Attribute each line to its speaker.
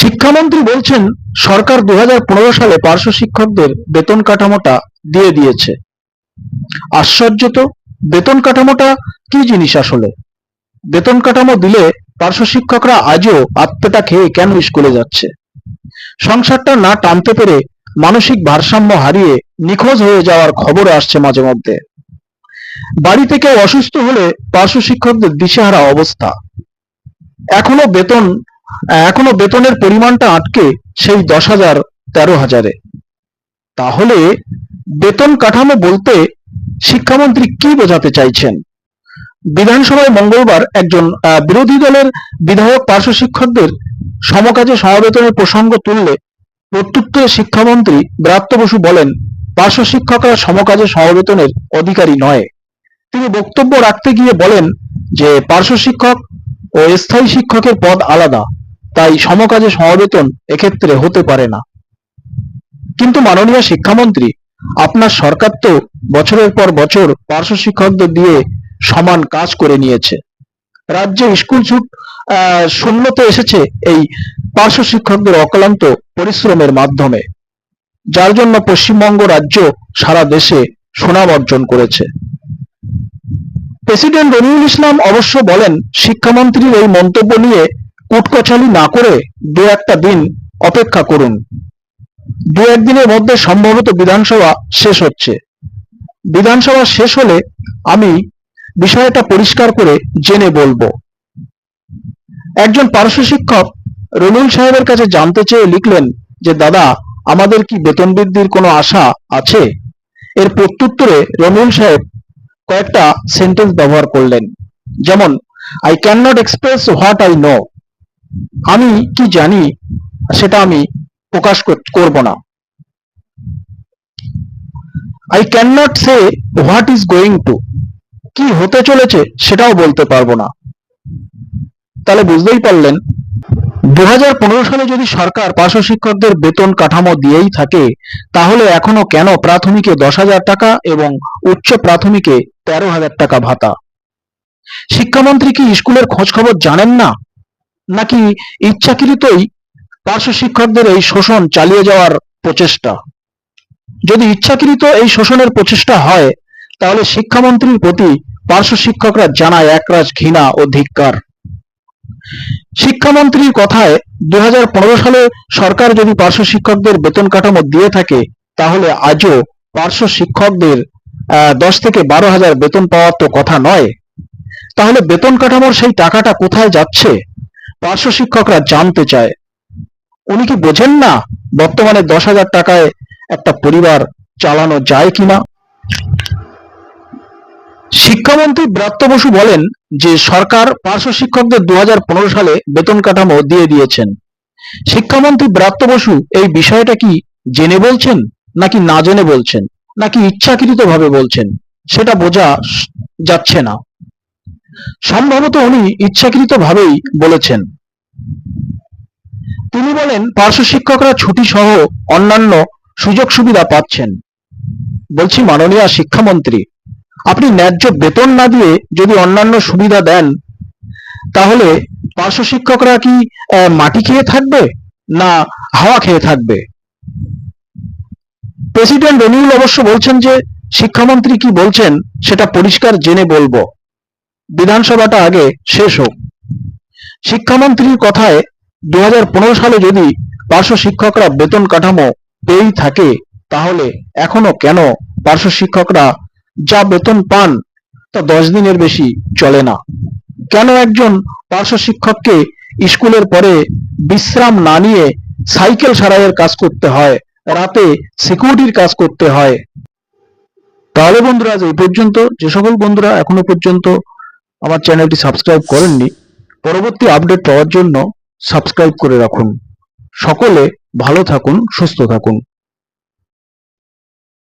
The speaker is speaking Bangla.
Speaker 1: শিক্ষামন্ত্রী বলছেন, সরকার দু হাজার পনেরো সালে পার্শ্ব শিক্ষকদের বেতন কাঠামোটা দিয়ে দিয়েছে। আশ্চর্য তো, বেতন কাঠামোটা কি জিনিস আসলে? বেতন কাঠামো দিলে পার্শ্ব শিক্ষকরা আজও আত্মটা খেয়ে কেন স্কুলে যাচ্ছে? সংসারটা না টানতে পেরে মানসিক ভারসাম্য হারিয়ে নিখোঁজ হয়ে যাওয়ার খবর আসছে মাঝে মধ্যে। বাড়িতে কেউ অসুস্থ হলে পার্শ্ব শিক্ষকদের দিশেহারা অবস্থা। এখনও বেতন এখনও বেতনের পরিমাণটা আটকে সেই দশ হাজার তেরো হাজারে। তাহলে বেতন কাঠামো বলতে শিক্ষামন্ত্রী কি বোঝাতে চাইছেন? বিধানসভায় মঙ্গলবার একজন বিরোধী দলের বিধায়ক পার্শ্ব শিক্ষকদের সমকাজে সমবেতনের প্রসঙ্গ তুললে প্রত্যুত্তরে শিক্ষামন্ত্রী ব্রাত্য বসু বলেন, পার্শ্ব শিক্ষকরা সমকাজে সমবেতনের অধিকারী নয়। তিনি বক্তব্য রাখতে গিয়ে বলেন যে পার্শ্ব শিক্ষক ও স্থায়ী শিক্ষকের পদ আলাদা। তাই সমকাজে সমবেতন এক্ষেত্রে হতে পারে না। কিন্তু মাননীয় শিক্ষামন্ত্রী, আপনার সরকার তো বছরের পর বছর পার্শ্ব শিক্ষকদের দিয়ে সমান কাজ করে নিয়েছে। রাজ্যে স্কুল ছুট শূন্যতে এসেছে এই পার্শ্ব শিক্ষকদের অক্লান্ত পরিশ্রমের মাধ্যমে, যার জন্য পশ্চিমবঙ্গ রাজ্য সারা দেশে সুনাম অর্জন করেছে। প্রেসিডেন্ট রনিউল ইসলাম অবশ্য বলেন, শিক্ষামন্ত্রীর এই মন্তব্য নিয়ে কুটকচালি না করে দু একটা দিন অপেক্ষা করুন। দু একদিনের মধ্যে সম্ভবত বিধানসভা শেষ হচ্ছে। বিধানসভা শেষ হলে আমি বিষয়টা পরিষ্কার করে জেনে বলব। একজন পার্শ্ব শিক্ষক রনিউল সাহেবের কাছে জানতে চেয়ে লিখলেন যে, দাদা, আমাদের কি বেতন বৃদ্ধির কোনো আশা আছে? এর প্রত্যুত্তরে রনিউল সাহেব কয়েকটা সেন্টেন্স ব্যবহার করলেন। যেমন I can not express what I know আমি কি জানি সেটা আমি প্রকাশ কর- করব না। I can not see what is going to কি হতে চলেছে সেটাও বলতে পারব না। তাহলে বুঝতেই পারলেন দু হাজার পনেরো সালে যদি সরকার পার্শ্ব শিক্ষকদের বেতন কাঠামো দিয়েই থাকে, তাহলে এখনও কেন প্রাথমিকে দশ হাজার টাকা এবং উচ্চ প্রাথমিকে তেরো হাজার টাকা ভাতা? শিক্ষামন্ত্রী কি স্কুলের খোঁজ খবর জানেন না? নাকি ইচ্ছাকৃতই পার্শ্ব শিক্ষকদের এই শোষণ চালিয়ে যাওয়ার প্রচেষ্টা? যদি ইচ্ছাকৃত এই শোষণের প্রচেষ্টা হয়, তাহলে শিক্ষামন্ত্রীর প্রতি পার্শ্ব শিক্ষকরা জানায় একরাজ ঘৃণা ও ধিক্কার। শিক্ষামন্ত্রীর কথায় দু হাজার পনেরো সালে সরকার যদি পার্শ্ব শিক্ষকদের বেতন কাঠামো দিয়ে থাকে, তাহলে আজও পার্শ্ব শিক্ষকদের দশ থেকে বারো হাজার বেতন পাওয়ার তো কথা নয়। তাহলে বেতন কাঠামোর সেই টাকাটা কোথায় যাচ্ছে? পার্শ্ব শিক্ষকরা জানতে চায়। উনি কি বোঝেন না বর্তমানে দশ হাজার টাকায় একটা পরিবার চালানো যায় কিনা? শিক্ষামন্ত্রী ব্রাত্য বসু বলেন যে সরকার পার্শ্ব শিক্ষকদের দু হাজার পনেরো সালে বেতন কাঠামো দিয়ে দিয়েছেন। শিক্ষামন্ত্রী ব্রাত্য বসু এই বিষয়টা কি জেনে বলছেন নাকি না জেনে বলছেন? নাকি ইচ্ছাকৃত ভাবে বলছেন? সেটা বোঝা যাচ্ছে না। সম্ভবত উনি ইচ্ছাকৃত ভাবেই বলেছেন। তিনি বলেন, পার্শ্ব শিক্ষকরা ছুটি সহ অন্যান্য সুযোগ সুবিধা পাচ্ছেন। বলছি, মাননীয় শিক্ষামন্ত্রী, আপনি ন্যায্য বেতন না দিয়ে যদি অন্যান্য সুবিধা দেন, তাহলে পার্শ্ব শিক্ষকরা কি মাটি খেয়ে থাকবে না হাওয়া খেয়ে থাকবে? প্রেসিডেন্ট রনিউল অবশ্য বলছেন যে, শিক্ষামন্ত্রী কি বলছেন সেটা পরিষ্কার জেনে বলব। বিধানসভাটা আগে শেষ হোক। শিক্ষামন্ত্রীর কথায় দু হাজার পনেরো সালে যদি পার্শ্ব শিক্ষকরা বেতন কাঠামো পেয়েই থাকে, তাহলে এখনও কেন পার্শ্ব শিক্ষকরা যা বেতন পান তা দশ দিনের বেশি চলে না? কেন একজন পার্শ্ব শিক্ষককে স্কুলের পরে বিশ্রাম না নিয়ে সাইকেল সারাইয়ের কাজ করতে হয়, রাতে সিকিউরিটির কাজ করতে হয়? তাহলে বন্ধুরা, আজ এই পর্যন্ত। যে সকল বন্ধুরা এখনও পর্যন্ত আমার চ্যানেলটি সাবস্ক্রাইব করেননি, পরবর্তী আপডেট পাওয়ার জন্য সাবস্ক্রাইব করে রাখুন। সকলে ভালো থাকুন, সুস্থ থাকুন।